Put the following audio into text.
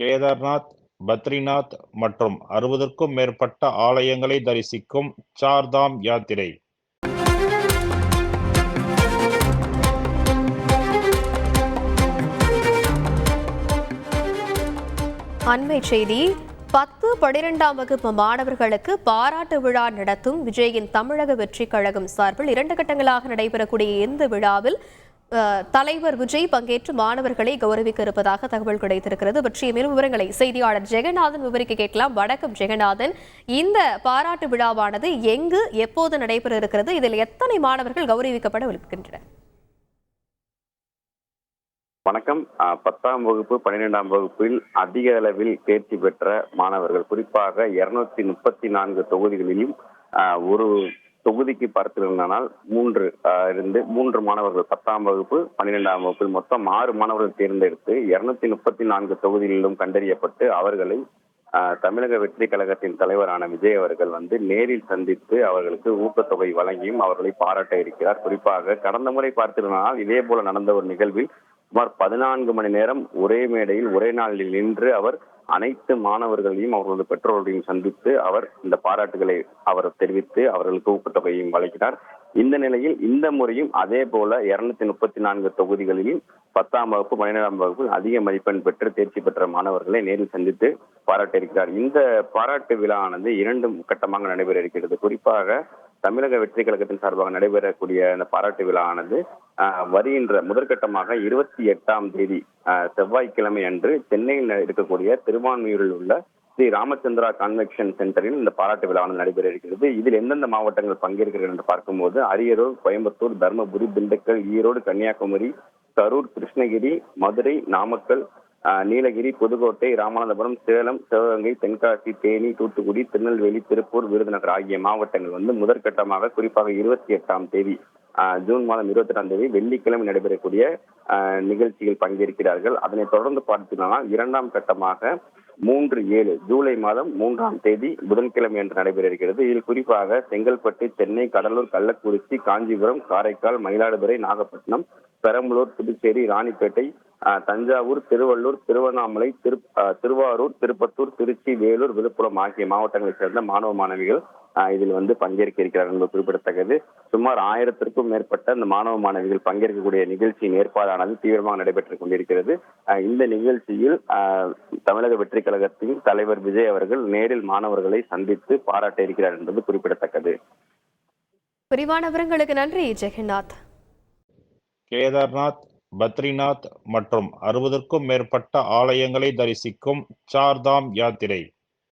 கேதார்நாத் பத்ரிநாத் மற்றும் அறுபதற்கும் மேற்பட்ட ஆலயங்களை தரிசிக்கும் சார்தாம் யாத்திரை. அண்மை செய்தி பத்து பனிரெண்டாம் வகுப்பு மாணவர்களுக்கு பாராட்டு விழா நடத்தும் விஜயின் தமிழக வெற்றி கழகம் சார்பில் இரண்டு கட்டங்களாக நடைபெறக்கூடிய இந்த விழாவில் தலைவர் விஜய் பங்கேற்று மாணவர்களை கௌரவிக்க இருப்பதாக தகவல் கிடைத்திருக்கிறது. பற்றிய மேலும் விவரங்களை செய்தியாளர் ஜெகநாதன் விவரிக்க கேட்கலாம். வணக்கம் ஜெகநாதன். இந்த பாராட்டு விழாவானது எங்கு எப்போது நடைபெற இருக்கிறது இதில் எத்தனை மாணவர்கள் கௌரவிக்கப்பட இருக்கின்றனர் வணக்கம். பத்தாம் வகுப்பு பன்னிரெண்டாம் வகுப்பில் அதிக அளவில் தேர்ச்சி பெற்ற மாணவர்கள். குறிப்பாக இருநூத்தி முப்பத்தி நான்கு தொகுதிகளிலும் ஒரு தொகுதிக்கு பார்த்திருந்தால் மூன்று இருந்து மூன்று மாணவர்கள் பத்தாம் வகுப்பு பன்னிரெண்டாம் வகுப்பில் மொத்தம் ஆறு மாணவர்கள் தேர்ந்தெடுத்து இருநூத்தி முப்பத்தி நான்கு தொகுதிகளிலும் கண்டறியப்பட்டு அவர்களை அஹ், தமிழக வெற்றி கழகத்தின் தலைவரான விஜய் அவர்கள் வந்து நேரில் சந்தித்து அவர்களுக்கு ஊக்கத்தொகை வழங்கியும் அவர்களை பாராட்ட இருக்கிறார். குறிப்பாக கடந்த முறை பார்த்திருந்தால் இதே போல நடந்த ஒரு நிகழ்வில் சுமார் பதினான்கு மணி நேரம் ஒரே மேடையில் ஒரே நாளில் நின்று அவர் அனைத்து மாணவர்களையும் அவர்களது பெற்றோர்களையும் சந்தித்து அவர் இந்த பாராட்டுகளை அவர் தெரிவித்து அவர்களுக்கு ஊக்கத்தொகையையும் வழங்கினார். இந்த நிலையில் இந்த முறையும் அதே போல இருநூத்தி முப்பத்தி நான்கு தொகுதிகளிலும் பத்தாம் வகுப்பு பன்னிரெண்டாம் வகுப்பில் அதிக மதிப்பெண் பெற்று தேர்ச்சி பெற்ற மாணவர்களை நேரில் சந்தித்து பாராட்டியிருக்கிறார். இந்த பாராட்டு விழாவானது இரண்டு கட்டமாக நடைபெற இருக்கிறது. குறிப்பாக தமிழக வெற்றி கழகத்தின் சார்பாக நடைபெறக்கூடிய அந்த பாராட்டு விழாவானது வருகின்ற முதற்கட்டமாக இருபத்தி எட்டாம் தேதி செவ்வாய்க்கிழமை அன்று சென்னையில் இருக்கக்கூடிய திருவான்மையூரில் உள்ள ஸ்ரீ ராமச்சந்திரா கான்வெக்ஷன் சென்டரில் இந்த பாராட்டு விழாவானது நடைபெற இருக்கிறது. இதில் எந்தெந்த மாவட்டங்கள் பங்கேற்கிறது என்று பார்க்கும்போது அரியலூர் கோயம்புத்தூர் தருமபுரி திண்டுக்கல் ஈரோடு கன்னியாகுமரி கரூர் கிருஷ்ணகிரி மதுரை நாமக்கல் ஆஹ், நீலகிரி புதுக்கோட்டை ராமநாதபுரம் சேலம் சிவகங்கை தென்காசி தேனி தூத்துக்குடி திருநெல்வேலி திருப்பூர் விருதுநகர் ஆகிய மாவட்டங்கள் வந்து முதற்கட்டமாக குறிப்பாக இருபத்தி எட்டாம் தேதி ஜூன் மாதம் இருபத்தி எட்டாம் தேதி வெள்ளிக்கிழமை நடைபெறக்கூடிய நிகழ்ச்சியில் பங்கேற்கிறார்கள். அதனைத் தொடர்ந்து பார்த்தீங்கன்னா இரண்டாம் கட்டமாக மூன்று ஏழு ஜூலை மாதம் மூன்றாம் தேதி புதன்கிழமை என்று நடைபெற இருக்கிறது இதில் குறிப்பாக செங்கல்பட்டு சென்னை கடலூர் கள்ளக்குறிச்சி காஞ்சிபுரம் காரைக்கால் மயிலாடுதுறை நாகப்பட்டினம் பெரம்பலூர் புதுச்சேரி ராணிப்பேட்டை தஞ்சாவூர் திருவள்ளூர் திருவண்ணாமலை திரு திருவாரூர் திருப்பத்தூர் திருச்சி வேலூர் விழுப்புரம் ஆகிய மாவட்டங்களைச் சேர்ந்த மாணவ மாணவிகள் இதில் வந்து பங்கேற்க இருக்கிறார்கள் என்பது குறிப்பிடத்தக்கது. சுமார் ஆயிரத்திற்கும் மேற்பட்ட இந்த மாணவ மாணவிகள் பங்கேற்கக்கூடிய நிகழ்ச்சியின் ஏற்பாடானது தீவிரமாக நடைபெற்றுக் கொண்டிருக்கிறது. இந்த நிகழ்ச்சியில் ஆஹ், தமிழக வெற்றி கழகத்தின் தலைவர் விஜய் அவர்கள் நேரில் மாணவர்களை சந்தித்து பாராட்ட இருக்கிறார் என்பது குறிப்பிடத்தக்கது. விரிவான விவரங்களுக்கு நன்றி ஜெகநாத். கேதார்நாத் பத்ரிநாத் மற்றும் அறுபதற்கும் மேற்பட்ட ஆலயங்களை தரிசிக்கும் சார்தாம் யாத்திரை.